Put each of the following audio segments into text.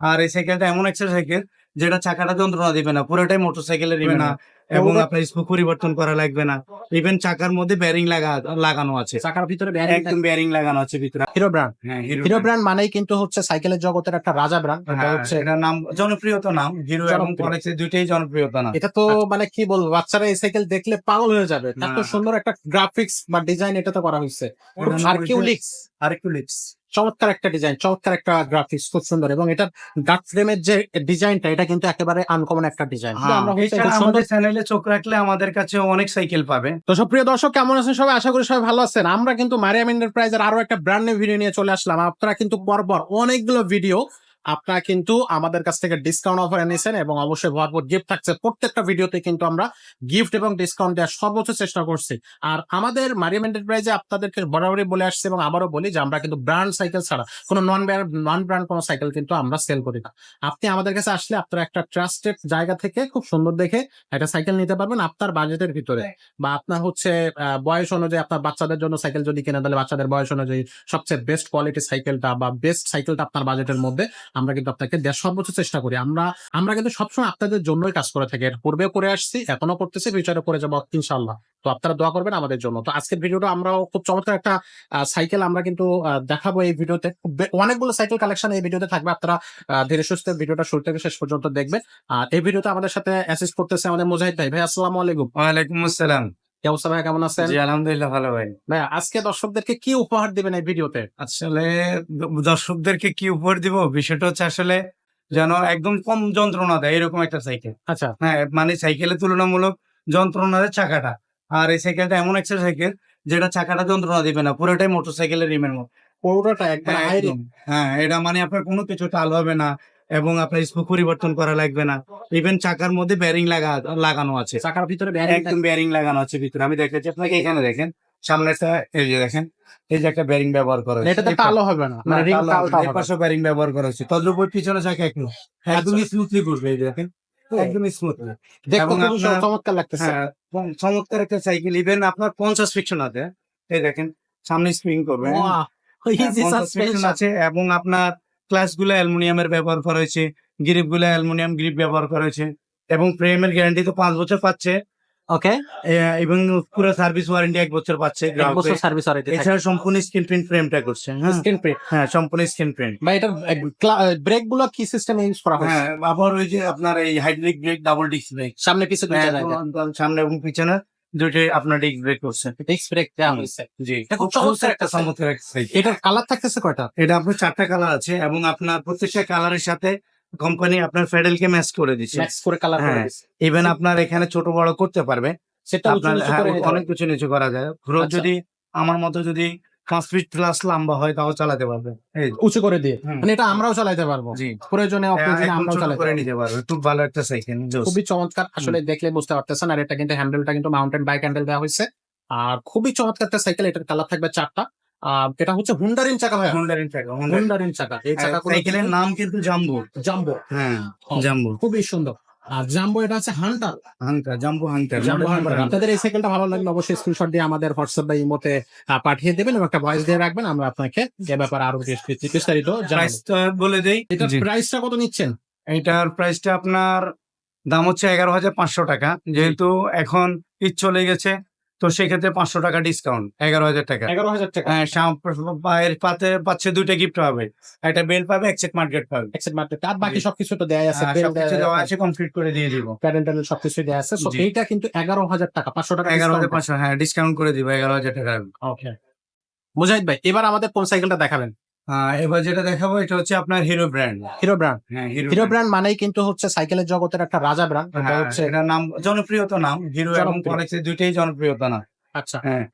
আর এই সাইকেলটা এমন একটা সাইকেল যেটা চাকাটা যন্ত্রণা দিবে না, পুরোটাই মোটরসাইকেলের দিবে না। এবং আপনার স্পোক পরিবর্তন করা লাগবে না। ইভেন চাকার মধ্যে ব্যারিং লাগা লাগানো আছে। চাকার ভিতরে একদম ব্যারিং লাগানো আছে ভিতরে। Hero brand. হ্যাঁ হিরো ব্র্যান্ড। মানেই কিন্তু হচ্ছে সাইকেলের জগতের একটা রাজা ব্র্যান্ড। এটা হ্যাঁ, হচ্ছে এটার নাম জনপ্রিয়তা নাম। হিরো এবং। কলেক্সের দুইটাই জনপ্রিয়তা নাম। এটা তো মানে কি বলব বাচ্চারা এই সাইকেল দেখলে পাগল হয়ে যাবে। এত হ্যাঁ। সুন্দর একটা গ্রাফিক্স বা ডিজাইন এটা তো করা হয়েছে। একটু লিপস চমৎকার একটা ডিজাইন চমৎকার একটা গ্রাফিক্স খুব সুন্দর। এবং এটার ডাক ফ্রেমের যে ডিজাইনটা এটা কিন্তু একেবারে আনকমন একটা ডিজাইন আমরা হচ্ছে চ্যানেলে চোখ রাখলে আমাদের কাছে অনেক সাইকেল পাবে। তো সব প্রিয় দর্শক, কেমন আছেন সবাই? আশা করি সবাই ভালো আছেন। আমরা কিন্তু মারিয়াম এন্টারপ্রাইজের আরও একটা ব্র্যান্ড নিউ ভিডিও নিয়ে চলে আসলাম। আপনারা কিন্তু পরপর অনেকগুলো ভিডিও আপনারা কিন্তু আমাদের কাছ থেকে ডিসকাউন্ট অফার এনেছেন এবং অবশ্যই ভরপুর গিফট থাকছে। প্রত্যেকটা ভিডিওতে কিন্তু আমরা গিফট এবং ডিসকাউন্ট দেওয়ার সর্বোচ্চ চেষ্টা করছি। আর আমাদের মারিয়াম এন্টারপ্রাইজে আপনাদেরকে বরাবরই বলে আসছে এবং আবারও বলি যে আমরা কিন্তু ব্র্যান্ড সাইকেল ছাড়া কোনো নন ব্র্যান্ড নন ব্র্যান্ড কোনো সাইকেল কিন্তু আমরা সেল করি না। আপনি আমাদের কাছে আসলে আপনারা একটা ট্রাস্টেড জায়গা থেকে খুব সুন্দর দেখে একটা সাইকেল নিতে পারবেন আপনার বাজেটের ভিতরে। বা আপনার হচ্ছে বয়স অনুযায়ী আপনার বাচ্চাদের জন্য সাইকেল যদি কিনে তাহলে বাচ্চাদের বয়স অনুযায়ী সবচেয়ে বেস্ট কোয়ালিটি সাইকেলটা বা বেস্ট সাইকেলটা আপনার বাজেটের মধ্যে আমরা কিন্তু আপনাকে দেওয়ার সর্বোচ্চ চেষ্টা করি। আমরা আমরা কিন্তু সবসময় আপনাদের জন্যই কাজ করে থাকি। পূর্বেও করে আসছি এখনও করতেছি ফিউচারে করে যাব ইনশাল্লাহ তো আপনারা দোয়া করবেন আমাদের জন্য। তো আজকের ভিডিওটা আমরাও খুব চমৎকার একটা সাইকেল আমরা কিন্তু দেখাবো এই ভিডিওতে। অনেকগুলো সাইকেল কালেকশন এই ভিডিওতে থাকবে। আপনারা ধীরে সুস্থ ভিডিওটা শুরু থেকে শেষ পর্যন্ত দেখবেন। আর এই ভিডিওতে আমাদের সাথে অ্যাসিস্ট করতেছে আমাদের মুজাহিদ ভাই। ভাই, আসসালামু আলাইকুম। ওয়ালাইকুম আসসালাম। কি অবস্থা ভাই কেমন আছেন? জি আলহামদুলিল্লাহ ভালো ভাই। ভাই আজকে দর্শকদেরকে কি উপহার দিবেন এই ভিডিওতে? আসলে দর্শকদেরকে কি উপহার দিব? বিষয়টা হচ্ছে আসলে যেন একদম কম যন্ত্রণা দেয় এরকম একটা সাইকেল আচ্ছা। হ্যাঁ মানে সাইকেলের তুলনামূলক যন্ত্রণা দেয় চাকাটা। আর এই সাইকেলটা এমন একটা সাইকেল যেটা চাকাটা যন্ত্রণা দিবে না পুরোটাই মোটরসাইকেলের রিমের মতো পুরোটা একদম। হ্যাঁ এটা মানে আপনার কোনো কিছু টাল হবে না এবং আপনার স্পোক পরিবর্তন করা লাগবে না। ইভেন চাকার মধ্যে ব্যারিং লাগা লাগানো আছে। চাকার ভিতরে একদম ব্যারিং লাগানো আছে ভিতরে। আমি দেখাচ্ছি আপনাকে এখানে দেখেন। সামনে এই যে দেখেন এই যে একটা ব্যারিং ব্যবহার করা থাকে। এটাতে টালও হবে না। মানে রিং হবে পাশে ব্যারিং ব্যবহার করা হচ্ছে তদ্রুপ পিছনে চাকা একটু। একদম স্মুথলি ঘুরবে এই দেখেন। একদম স্মুথলি দেখতে খুব চমৎকার লাগতেছে। হ্যাঁ চমৎকার একটা সাইকেল ইভেন আপনার পঞ্চাশ ফিকশন আছে। এই দেখেন সামনে স্প্রিং করবে। হ্যাঁ? আছে এবং আপনার ক্লাসগুলো অ্যালুমিনিয়ামের ব্যবহার করা হয়েছে গ্রিপগুলো অ্যালুমিনিয়াম গ্রিপ ব্যবহার করা হয়েছে এবং ফ্রেমের গ্যারান্টি তো পাঁচ বছর পাচ্ছে। ওকে এবং পুরো সার্ভিস ওয়ারেন্টি এক বছর পাচ্ছে এক বছর সার্ভিস ওয়ারেন্টি এছাড়া সম্পূর্ণ স্ক্রিন প্রিন্ট ফ্রেমটা করছে হ্যাঁ? স্ক্রিন প্রিন্ট হ্যাঁ সম্পূর্ণ স্ক্রিন প্রিন্ট বা এটার ব্রেকগুলো কি সিস্টেমে ইউজ করা হয়েছে? হ্যাঁ আবার ওই যে আপনার এই hydraulic brake double disc brake সামনে পিছনে সামনে এবং পিছনে। দুইটাই আপনার ডিস্ক ব্রেক করছে। ডিস্ক ব্রেক দেওয়া হয়েছে। জি। এটা খুব চমৎকার একটা চমৎকার একটা এটার কালার থাকতেছে কয়টা? এটা আপনার চারটা কালার আছে এবং আপনার প্রত্যেকটা কালারের সাথে কোম্পানি আপনার ফেডেলকে ম্যাচ করে দিচ্ছে। ম্যাচ করে কালার করে দিচ্ছে। দিছে। ইভেন আপনার এখানে ছোট বড় করতে পারবে। সেটা আপনার হ্যাঁ, অনেক কিছু নিচু করা যায়। গ্রোথ আচ্ছা। যদি আমার মতো যদি পাঁচ ফিট প্লাস লম্বা হয় তাও চালাতে পারবে। এই উঁচু করে দিয়ে। মানে এটা আমরাও চালাতে পারব। জি। প্রয়োজনে অপ্রয়োজনে আমরাও চালাতে করে নিতে পারবে। খুব ভালো একটা সাইকেল খুবই চমৎকার। আসলে দেখলে বুঝতে পারতেছেন। আর এটা কিন্তু হ্যান্ডেলটা কিন্তু মাউন্টেন বাইক হ্যান্ডেল দেওয়া হয়েছে। আর খুবই চমৎকার একটা সাইকেল এটার কালার থাকবে চারটা। আর এটা হচ্ছে হুন্ডারিন চাকা ভাই হুন্ডারিন চাকা হুন্ডারিন চাকা। এই চাকা সাইকেলের নাম কিন্তু জাম্বো জাম্বো হ্যাঁ জাম্বো খুবই সুন্দর। আর জাম্বো এটা হচ্ছে hunter hunter jumbo hunter jumbo hunter আপনাদের এই সাইকেলটা ভালো লাগলে অবশ্যই স্ক্রিনশট দিয়ে আমাদের হোয়াটসঅ্যাপ বা ইমোতে পাঠিয়ে দেবেন এবং একটা ভয়েস দিয়ে রাখবেন। আমরা আপনাকে এ ব্যাপারে আরও বিস্তারিত বিস্তারিত প্রাইসটা বলে দেই। এটার। প্রাইসটা কত নিচ্ছেন? এটার প্রাইসটা আপনার দাম হচ্ছে এগারো হাজার পাঁচশো টাকা। যেহেতু এখন ঈদ চলে গেছে তো সেক্ষেত্রে পাঁচশো টাকা ডিসকাউন্ট এগারো হাজার টাকা। এগারো হাজার টাকা। হ্যাঁ পাতে পাচ্ছে দুইটা গিফট পাবে। একটা বেল পাবে এক সেট মার্কেট পাবে। একসেট মার্কেট আর বাকি সবকিছু তো দেয়া আছে হ্যাঁ, সবকিছু দেওয়া আছে। কমপ্লিট করে দিয়ে দিব। প্যারেন্টাল সবকিছু দেওয়া আছে। তো এইটা কিন্তু এগারো হাজার টাকা পাঁচশো টাকা এগারো হাজার পাঁচশো হ্যাঁ ডিসকাউন্ট করে দিব এগারো হাজার টাকা। ওকে মুজাহিদ ভাই এবার আমাদের কোন সাইকেলটা দেখাবেন? হ্যাঁ, এবার যেটা দেখাবো এটা হচ্ছে আপনার হিরো ব্র্যান্ড হিরো ব্র্যান্ড হ্যাঁ হিরো ব্র্যান্ড মানেই কিন্তু হচ্ছে সাইকেলের জগতের একটা রাজা ব্র্যান্ড এটা হ্যাঁ, হচ্ছে এটার নাম জনপ্রিয়তা নাম। হিরো এবং। কলেক্সের দুইটাই জনপ্রিয়তা নাম। আচ্ছা। হ্যাঁ।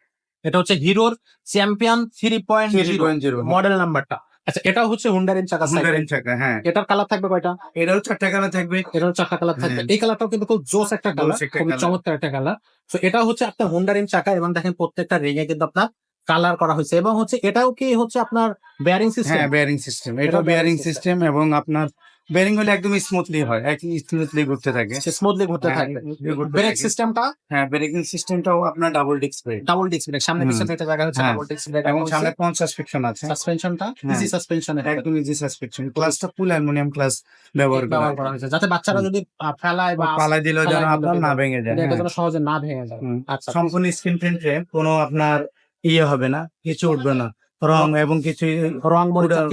এটা হচ্ছে হিরোর champion three point zero model নাম্বারটা আচ্ছা এটা হচ্ছে হুন্ডারিন চাকা সাইকেল হুন্ডারিন চাকা হ্যাঁ। এটার কালার থাকবে কয়টা? এটাও চারটা কালার থাকবে। এটার চারটা কালার থাকবে। হ্যাঁ। এই কালারটাও কিন্তু খুব জোস একটা কালার একটা colour। চমৎকার একটা কালার তো এটা হচ্ছে আপনার হুন্ডারিন চাকা এবং দেখেন প্রত্যেকটা রিঙে কিন্তু আপনার কালার করা হয়েছে এবং হচ্ছে এটাও কি হচ্ছে আপনার বেয়ারিং সিস্টেম হ্যাঁ বেয়ারিং সিস্টেম এটা বেয়ারিং সিস্টেম এবং আপনার বেয়ারিং হলে একদম স্মুথলি হয় একদম স্মুথলি ঘুরতে থাকে। স্মুথলি ঘুরতে থাকে smoothly ঘুরতে ব্রেক থাকে। সিস্টেমটা হ্যাঁ ব্রেকিং সিস্টেমটাও আপনার double disc brake double disc brake সামনে পিছনে একটা জায়গা হচ্ছে হ্যাঁ। ডাবল ডিস্ক ব্রেক এবং সামনে পঞ্চ সাসপেকশন আছে। সাসপেনশনটা হ্যাঁ। ইজি সাসপেনশন একদম ইজি সাসপেকশন ক্লাসটা ফুল অ্যালুমিনিয়াম ক্লাস ব্যবহার করা হয়েছে। যাতে বাচ্চারা যদি ফেলায় বা পালাই দিলেও যেন আপনার না ভেঙে যায়। এটা হ্যাঁ। যেন সহজে না ভেঙে যায়। আচ্ছা। সম্পূর্ণ স্ক্রিন প্রিন্ট প্রিন্টে কোনো আপনার ইয়ে হবে না কিছু উঠবে না। রং এবং কিছু রং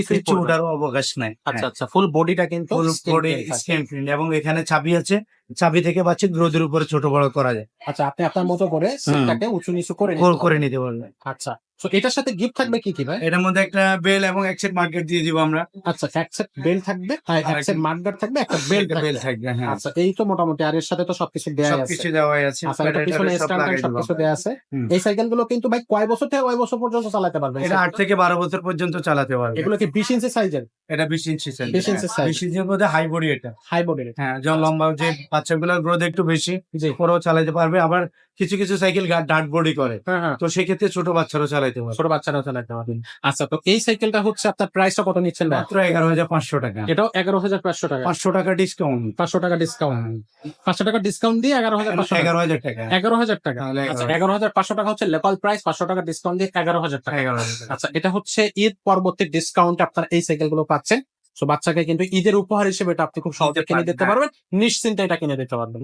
কিছু উঠার অবকাশ নাই আচ্ছা আচ্ছা ফুল বডিটা কিন্তু ফুল বডি স্ক্রিন প্রিন্ট এবং এখানে চাবি আছে। চাবি থেকে বাচ্চা রোদের উপরে ছোট বড় করা যায়। আচ্ছা আপনি আপনার মতো করে সিটটাকে উঁচু নিচু করে- করে নিতে পারবেন। আচ্ছা তো এটার সাথে গিফট থাকবে কি কি ভাই? এটার মধ্যে একটা বেল এবং একসেট মার্কেট দিয়ে দিব আমরা। আচ্ছা এক সেট বেল থাকবে আর এক সেট একটা- মার্কার থাকবে একটা বেল বেল থাকবে। হ্যাঁ। আচ্ছা এই তো মোটামুটি আর এর সাথে তো সবকিছু দেয়া আছে। সবকিছু দেওয়াই আছে আচ্ছা এটা পিছনে স্ট্যান্ড সবকিছু দেয়া আছে। এই সাইকেলগুলো কিন্তু ভাই কয় বছর থেকে কয় বছর পর্যন্ত চালাতে পারবে এটা আট থেকে বারো বছর পর্যন্ত চালাতে পারবে এগুলো কি বিশ ইঞ্চি সাইজের এটা বিশ ইঞ্চি সাইজ 20 ইঞ্চি size। বিশ ইঞ্চির মধ্যে হাই বডি এটা। হাই বডির হ্যাঁ যখন লম্বা যে বাচ্চাগুলোর গ্রোথ একটু বেশি জি। ওরাও চালাতে পারবে। আবার কিছু কিছু সাইকেল ডার্ট বডি করে। হ্যাঁ হ্যাঁ। তো সেক্ষেত্রে ছোট বাচ্চারাও চালাইতে পারবে। ছোট বাচ্চারাও চালাতে পারবে। আচ্ছা তো এই সাইকেলটা হচ্ছে আপনার প্রাইসটা কত নিচ্ছেন মাত্র এগারো হাজার পাঁচশো টাকা। এটাও এগারো হাজার পাঁচশো টাকা। পাঁচশো টাকা ডিসকাউন্ট পাঁচশো টাকা ডিসকাউন্ট পাঁচশো টাকা ডিসকাউন্ট দিয়ে এগারো হাজার পাঁচশো টাকা। এগারো হাজার টাকা। এগারো হাজার টাকা। আচ্ছা এগারো- হাজার। পাঁচশো টাকা হচ্ছে লোকাল প্রাইস পাঁচশো টাকা ডিসকাউন্ট দিয়ে এগারো হাজার টাকা। এগারো হাজার। টাকা আচ্ছা এটা হচ্ছে ঈদ পরবর্তী ডিসকাউন্ট আপনার এই সাইকেলগুলো পাচ্ছেন। তো বাচ্চাকে কিন্তু ঈদের উপহার হিসেবে এটা আপনি খুব সহজে কিনে দিতে হ্যাঁ। পারবেন। নিশ্চিন্তে এটা কিনে দিতে পারবেন।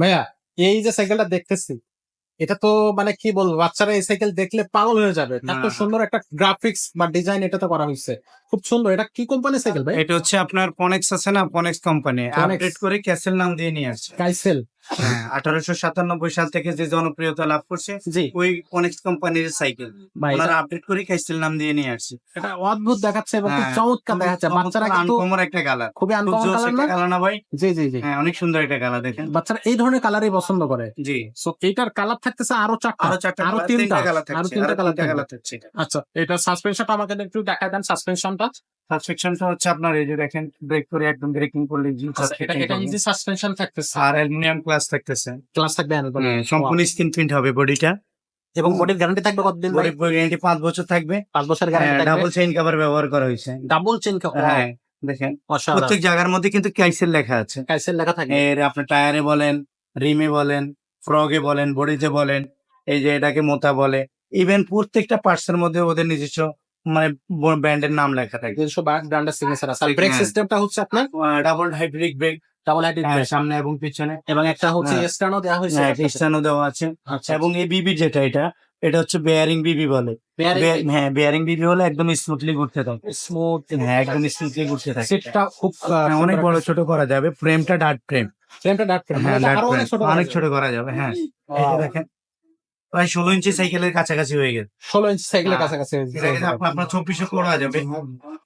ভাইয়া এই যে সাইকেলটা দেখতেছি এটা তো মানে কি বলব বাচ্চারা এই সাইকেল দেখলে পাগল হয়ে যাবে। এত সুন্দর একটা গ্রাফিক্স বা ডিজাইন এটা তো করা হয়েছে। খুব সুন্দর। এটা কি কোম্পানির সাইকেল ভাই? এটা হচ্ছে আপনার পনেক্স আছে না? পনেক্স কোম্পানি আপডেট করে ক্যাসেল নাম দিয়ে নিয়ে আসছে। কাইসেল হ্যাঁ আঠারোশো সাতানব্বই সাল থেকে যে জনপ্রিয়তা লাভ করছে ওই পনেক্স কোম্পানির সাইকেল ওনারা আপডেট করে ক্যাসেল নাম দিয়ে নিয়ে আসছে। এটা অদ্ভুত দেখাচ্ছে এবং খুব হ্যাঁ, চমৎকার দেখাচ্ছে। বাচ্চারা কিন্তু আনকমন একটা কালার খুবই আনকমন কালার না? কালার না ভাই? জি জি জি। হ্যাঁ অনেক সুন্দর একটা কালার দেখেন। বাচ্চারা এই ধরনের কালারই পছন্দ করে। জি। সো এইটার কালার থাকতেছে আরও চারটা। আরও চারটা আরও তিনটা। কালার থাকছে আরও তিনটা কালার থাকছে। আচ্ছা এটা সাসপেনশনটা আমাকে একটু দেখা দেন। সাসপেনশনটা সাসপেকশনটা হচ্ছে আপনার এই যে দেখেন ব্রেক করে একদম ব্রেকিং করলে জি আচ্ছা, এটা এটা ইজি সাসপেনশন থাকতেছে? আর অ্যালুমিনিয়াম ক্লাস থাকতেছে। ক্লাস থাকবে হ্যাঁ, সম্পূর্ণ স্ক্রিন প্রিন্ট হবে বডিটা এবং বডির গ্যারান্টি থাকবে কতদিন ভাই? গ্যারান্টি পাঁচ বছর থাকবে। পাঁচ বছর গ্যারান্টি থাকবে? ডাবল চেইন কভার ব্যবহার করা হয়েছে। ডাবল চেন হ্যাঁ দেখেন। প্রত্যেক জায়গার মধ্যে কিন্তু ক্যাইসেল লেখা আছে। কাইসেল লেখা থাকবে এর আপনার টায়ারে বলেন রিমে বলেন ফ্রগে বলেন বডিতে বলেন এই যে এটাকে মোতা বলে। ইভেন প্রত্যেকটা পার্টস এর মধ্যে ওদের নিজস্ব মানে ব্র্যান্ডের নাম লেখা থাকে। নিজস্ব ব্র্যান্ডের সিগনেচার আছে। ব্রেক হ্যাঁ। সিস্টেমটা হচ্ছে আপনার double hydraulic brake double hydraulic সামনে এবং পিছনে। এবং একটা হচ্ছে হ্যাঁ। স্ট্যান্ডও দেওয়া হয়েছে। হ্যাঁ, স্টেশনও দেওয়া আছে। আচ্ছা। এবং এই বিবি যেটা এটা এটা হচ্ছে বেয়ারিং বিবি বলে। হ্যাঁ বেয়ারিং বিবি হলে একদম স্মুথলি ঘুরতে থাকে। স্মুথ হ্যাঁ একদম স্মুথলি ঘুরতে থাকে। সিটটা খুব হ্যাঁ, অনেক বড় ছোট করা যাবে। ফ্রেমটা ডার্ট ফ্রেম ফ্রেমটা ডার্ক ফ্রেম হ্যাঁ আরও অনেক ছোট করা যাবে। হ্যাঁ। দেখেন প্রায় ষোলো ইঞ্চি সাইকেলের কাছাকাছি হয়ে গেছে। ষোলো ইঞ্চি সাইকেলের হ্যাঁ। কাছাকাছি আপনার আপনার করা যাবে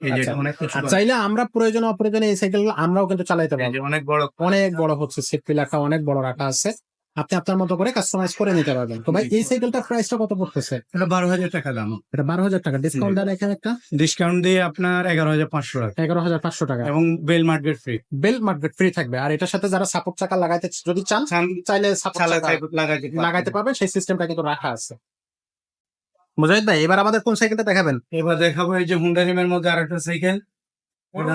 এই যে। অনেক কিছু আর চাইলে আমরা প্রয়োজন অপ্রয়োজনে এই সাইকেল আমরাও কিন্তু চালাইতে এই পারব। অনেক বড় অনেক বড় হচ্ছে সিট পিলারটা অনেক বড় রাখা আছে। আপনি আপনার মতো করে কাস্টমাইজ করে নিতে পারবেন। তো ভাই এই সাইকেলটার প্রাইসটা কত পড়তেছে? এটা বারো হাজার টাকা দাম। এটা বারো হাজার টাকা। ডিসকাউন্ট দেন এখানে একটা। ডিসকাউন্ট দিয়ে আপনার এগারো হাজার পাঁচশো টাকা। এগারো হাজার পাঁচশো টাকা। এবং bell market free bell market free থাকবে। আর এটার সাথে যারা সাপোর্ট চাকা লাগাইতে যদি চান চাইলে সাপোর্ট লাগাইতে লাগাইতে পারবেন। সেই সিস্টেমটা কিন্তু রাখা আছে। মুজাহিদ ভাই এবার আমাদের কোন সাইকেলটা দেখাবেন? এবার দেখাবো এই যে হুন্ডা রিমের মধ্যে আরেকটা সাইকেল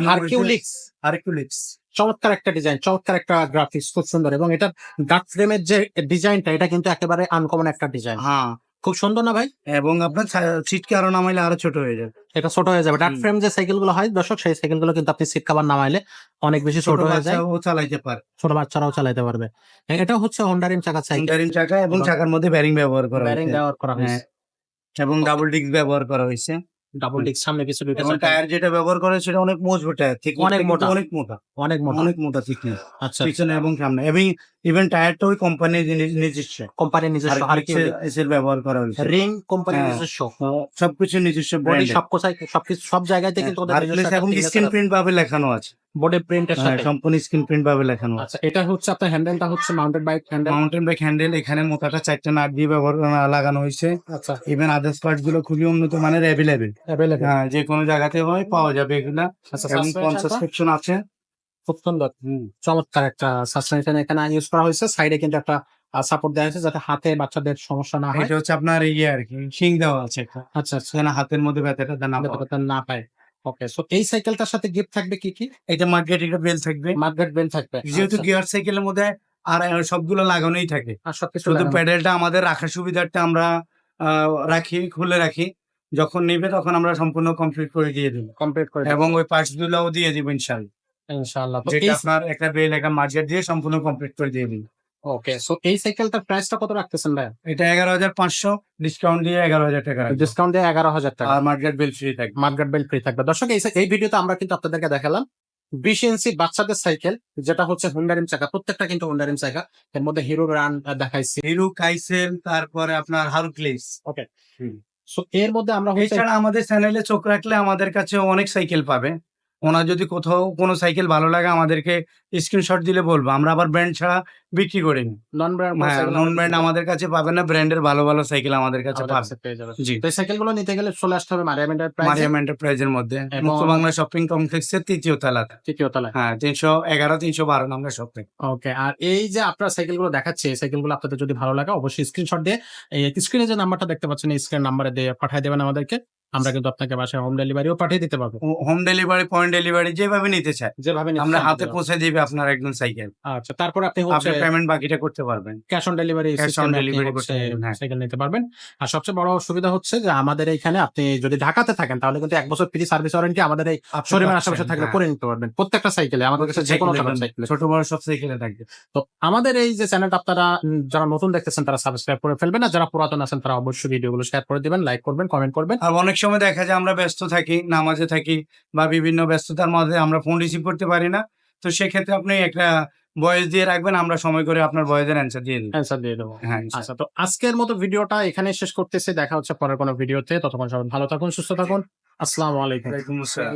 হারকিউলিক্স আরেকুলিক্স চমৎকার একটা ডিজাইন চমৎকার একটা গ্রাফিক্স খুব সুন্দর এবং এটার ডার্ক ফ্রেমের যে ডিজাইনটা এটা কিন্তু একেবারে আনকমন একটা ডিজাইন হ্যাঁ। খুব সুন্দর না ভাই? এবং আপনার সিটকে আরও নামাইলে আরও ছোট হয়ে যাবে। এটা ছোট হয়ে যাবে। ডার্ক ফ্রেম যে সাইকেলগুলো হয় দর্শক সেই সাইকেলগুলো কিন্তু আপনি সিট কাভার নামাইলে অনেক বেশি ছোট হয়ে যায়। ও চালাইতে পারে। ছোট বাচ্চারাও চালাইতে পারবে। এটা হচ্ছে হন্ডারিম চাকার সাইকেল হুন্ডা রিম চাকা এবং চাকার মধ্যে ব্যারিং ব্যবহার করা ব্যারিং ব্যবহার করা হয়েছে। হ্যাঁ। এবং ডাবল ডিস্ক ব্যবহার করা হয়েছে। ডাবল ডিস্ক সামনে পিছনে এবং টায়ার যেটা ব্যবহার করে সেটা অনেক মজবুত টায়ার ঠিক অনেক মোটা। অনেক মোটা। অনেক মোটা। অনেক মোটা থিকনেস আচ্ছা। পিছনে এবং সামনে। এবং ইভেন টায়ারটা ওই কোম্পানির নিজস্ব কোম্পানির নিজস্ব আর কি এসের ব্যবহার করা হয়েছে। রিং কোম্পানির হ্যাঁ। নিজস্ব সবকিছু নিজস্ব বডি সব কোথায়? সবকিছু সব জায়গাতে কিন্তু ওদের নিজস্ব এবং স্ক্রিন প্রিন্ট ভাবে লেখানো আছে। বডি প্রিন্টের হ্যাঁ, সাথে। সম্পূর্ণ স্ক্রিন প্রিন্ট ভাবে লেখানো আছে। আচ্ছা এটা হচ্ছে আপনার হ্যান্ডেলটা হচ্ছে mounted bike handle mountain bike handle এখানে মোটাটা চারটা নাট দিয়ে ব্যবহার করা- লাগানো হয়েছে। আচ্ছা। ইভেন আদার্স পার্টসগুলো খুবই উন্নত মানের অ্যাভেলেবেল অ্যাভেলেবল হ্যাঁ যে কোনো জায়গাতে হয় পাওয়া যাবে এগুলা। আচ্ছা এবং সেকশন আছে। খুব সুন্দর। চমৎকার একটা সাসপেনশন এখানে ইউজ করা হয়েছে। সাইডে কিন্তু একটা সাপোর্ট দেওয়া হয়েছে যাতে হাতে বাচ্চাদের সমস্যা না হয়। এটা হচ্ছে আপনার ইয়ে আর কি শিং দেওয়া আছে আচ্ছা আচ্ছা। হাতের মধ্যে ব্যথাটা না। বাচ্চা না পায়। ওকে সো এই সাইকেলটার সাথে গিফট থাকবে কি কি? এটা মার্কেট একটা বেল থাকবে। মার্কেট বেল থাকবে যেহেতু আচ্ছা। গিয়ার সাইকেলের মধ্যে আর সবগুলো লাগানোই থাকে। আর সবকিছু শুধু প্যাডেলটা আমাদের রাখার সুবিধার্থে আমরা রাখি খুলে রাখি। যখন নেবে তখন আমরা সম্পূর্ণ কমপ্লিট করে দিয়ে দেবো। কমপ্লিট করে এবং ওই পার্টস গুলোও দিয়ে দিব ইনশাল্লাহ ইনশাআল্লাহ। যেটা আপনার একটা বেল একটা মার্কেট দিয়ে সম্পূর্ণ কমপ্লিট করে দিয়ে ওকে সো এই সাইকেলটার প্রাইসটা কত রাখতেছেন ভাই এটা এগারো হাজার পাঁচশো ডিসকাউন্ট দিয়ে এগারো হাজার টাকা ডিসকাউন্ট দিয়ে এগারো হাজার টাকা। আর মার্কেট বেল ফ্রি থাকবে। মার্কেট বেল ফ্রি থাকবে। দর্শক এই এই ভিডিওতে আমরা কিন্তু আপনাদেরকে দেখালাম বিশ ইঞ্চি বাচ্চাদের সাইকেল যেটা হচ্ছে হুন্ডারিম চাকা। প্রত্যেকটা কিন্তু হুন্ডারিম চাকা। এর মধ্যে হিরো রান দেখাইছি। হিরু কাইসেল তারপরে আপনার হারুক্লিস সো এর মধ্যে আমরা এছাড়া আমাদের চ্যানেলে চোখ রাখলে আমাদের কাছে অনেক সাইকেল পাবে। ওনার যদি কোথাও কোনো সাইকেল ভালো লাগে আমাদেরকে স্ক্রিনশট দিলে বলব। আমরা আবার ব্র্যান্ড ছাড়া বিক্রি করি নন ব্র্যান্ড নন ব্র্যান্ড আমাদের কাছে পাবে না ব্র্যান্ডের ভালো ভালো সাইকেল আমাদের কাছে পাবে জি। তো এই সাইকেলগুলো নিতে গেলে চলে আসতে হবে মারিয়াম এন্টারপ্রাইজ মারিয়াম এন্টারপ্রাইজের মধ্যে। মুক্ত বাংলা শপিং কমপ্লেক্সের তৃতীয় তলাতে। তৃতীয় তলায়। হ্যাঁ তিনশো এগারো তিনশো বারো নম্বর শপিং ওকে আর এই যে আপনার সাইকেলগুলো দেখাচ্ছে এই সাইকেলগুলো আপনাদের যদি ভালো লাগে অবশ্যই স্ক্রিনশট দিয়ে এই স্ক্রিনে যে নাম্বারটা দেখতে পাচ্ছেন এই স্ক্রিন নাম্বারে দিয়ে পাঠিয়ে দেবেন আমাদেরকে। আমরা কিন্তু আপনাকে বাসায় হোম ডেলিভারিও পাঠিয়ে দিতে পারব। হোম ডেলিভারি পয়েন্ট ডেলিভারি যেভাবে নিতে চায়। যেভাবে আমরা হাতে পৌঁছে দিবে আপনার একদম সাইকেল আচ্ছা তারপর আপনি হচ্ছে পেমেন্ট বাকিটা করতে পারবেন। Cash on delivery Cash on delivery করতে হ্যাঁ। সাইকেল নিতে পারবেন। আর সবচেয়ে বড় সুবিধা হচ্ছে যে আমাদের এইখানে আপনি যদি ঢাকাতে থাকেন তাহলে কিন্তু এক বছর ফ্রি সার্ভিস ওয়ারেন্টি আমাদের এই শোরুমের আশেপাশে থাকলে হ্যাঁ। করে নিতে পারবেন। প্রত্যেকটা সাইকেলে আমাদের কাছে যে কোনো সাইকেল ছোট বড় সব সাইকেলে থাকবে। তো আমাদের এই যে চ্যানেলটা আপনারা যারা নতুন দেখতেছেন তারা সাবস্ক্রাইব করে ফেলবেন। আর যারা পুরাতন আছেন তারা অবশ্যই ভিডিওগুলো শেয়ার করে দিবেন লাইক করবেন কমেন্ট করবেন। আর অনেক সময় দেখা যায় আমরা ব্যস্ত থাকি নামাজে থাকি বা বিভিন্ন ব্যস্ততার মধ্যে আমরা ফোন রিসিভ করতে পারি না। তো সেক্ষেত্রে আপনি একটা বয়স দিয়ে রাখবেন আমরা সময় করে আপনার বয়সের অ্যান্সার দিয়ে অ্যান্সার দিয়ে দেবো। হ্যাঁ আচ্ছা তো আজকের মতো ভিডিওটা এখানে শেষ করতেছে। দেখা হচ্ছে পরের কোনো ভিডিওতে। ততক্ষণ সবাই ভালো থাকুন সুস্থ থাকুন। আসসালামু আলাইকুম। আসসালাম।